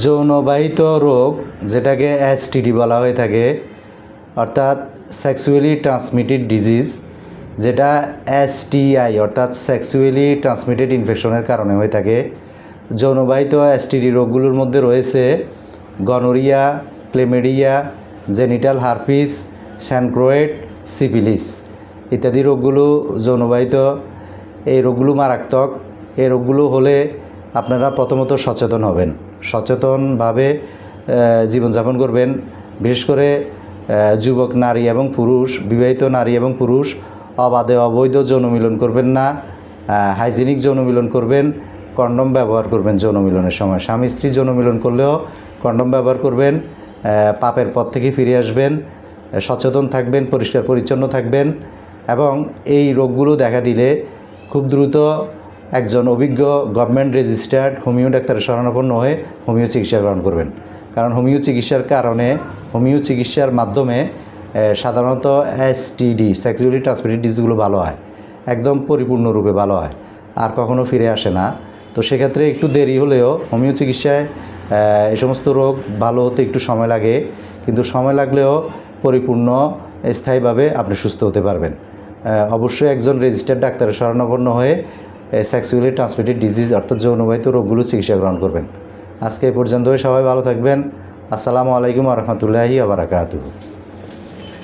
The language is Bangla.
যৌনবাহিত রোগ, যেটাকে এসটিডি বলা হয়ে থাকে, অর্থাৎ সেক্সুয়ালি ট্রান্সমিটেড ডিজিজ যেটা এসটিআই অর্থাৎ সেক্সুয়ালি ট্রান্সমিটেড ইনফেকশনের কারণে হয়ে থাকে। যৌনবাহিত এসটিডি রোগগুলোর মধ্যে রয়েছে gonorrhoea chlamydia genital herpes chancroid syphilis ইত্যাদি রোগগুলো যৌনবাহিত। এই রোগগুলো মারাত্মক। এই রোগগুলো হলে আপনারা প্রথমত সচেতন হবেন। সচেতনভাবে জীবনযাপন করবেন। বিশেষ করে যুবক, নারী এবং পুরুষ, বিবাহিত নারী এবং পুরুষ, অবাধে অবৈধ যৌন মিলন করবেন না হাইজিনিক যৌন মিলন করবেন, কন্ডম ব্যবহার করবেন যৌন মিলনের সময়। স্বামী, স্ত্রী যৌন মিলন করলেও কন্ডম ব্যবহার করবেন পাপের পথ থেকে ফিরে আসবেন, সচেতন থাকবেন, পরিষ্কার পরিচ্ছন্ন থাকবেন এবং এই রোগগুলো দেখা দিলে খুব দ্রুত একজন অভিজ্ঞ গভর্নমেন্ট রেজিস্টার্ড হোমিও ডাক্তারের শরণাপন্ন হয়ে হোমিও চিকিৎসা গ্রহণ করবেন। কারণ হোমিও চিকিৎসার কারণে হোমিও চিকিৎসার মাধ্যমে সাধারণত এসটিডি সেক্সুয়ালি ট্রান্সমিটেড ডিজিজগুলো ভালো হয়। একদম পরিপূর্ণরূপে ভালো হয়। আর কখনো ফিরে আসে না। তো সেক্ষেত্রে একটু দেরি হলেও হোমিও চিকিৎসায় এই সমস্ত রোগ ভালো হতে একটু সময় লাগে। কিন্তু সময় লাগলেও পরিপূর্ণ, স্থায়ীভাবে আপনি সুস্থ হতে পারবেন। অবশ্যই একজন রেজিস্টার্ড ডাক্তারের শরণাপন্ন হয়ে সেক্সুয়ালি ট্রান্সমিটেড ডিজিজ অর্থাৎ যৌনবাহিত রোগগুলো চিকিৎসা গ্রহণ করবেন। আজকে এই পর্যন্তই, সবাই ভালো থাকবেন। আসসালামু আলাইকুম রহমতুল্লাহি আবরাকাতুহ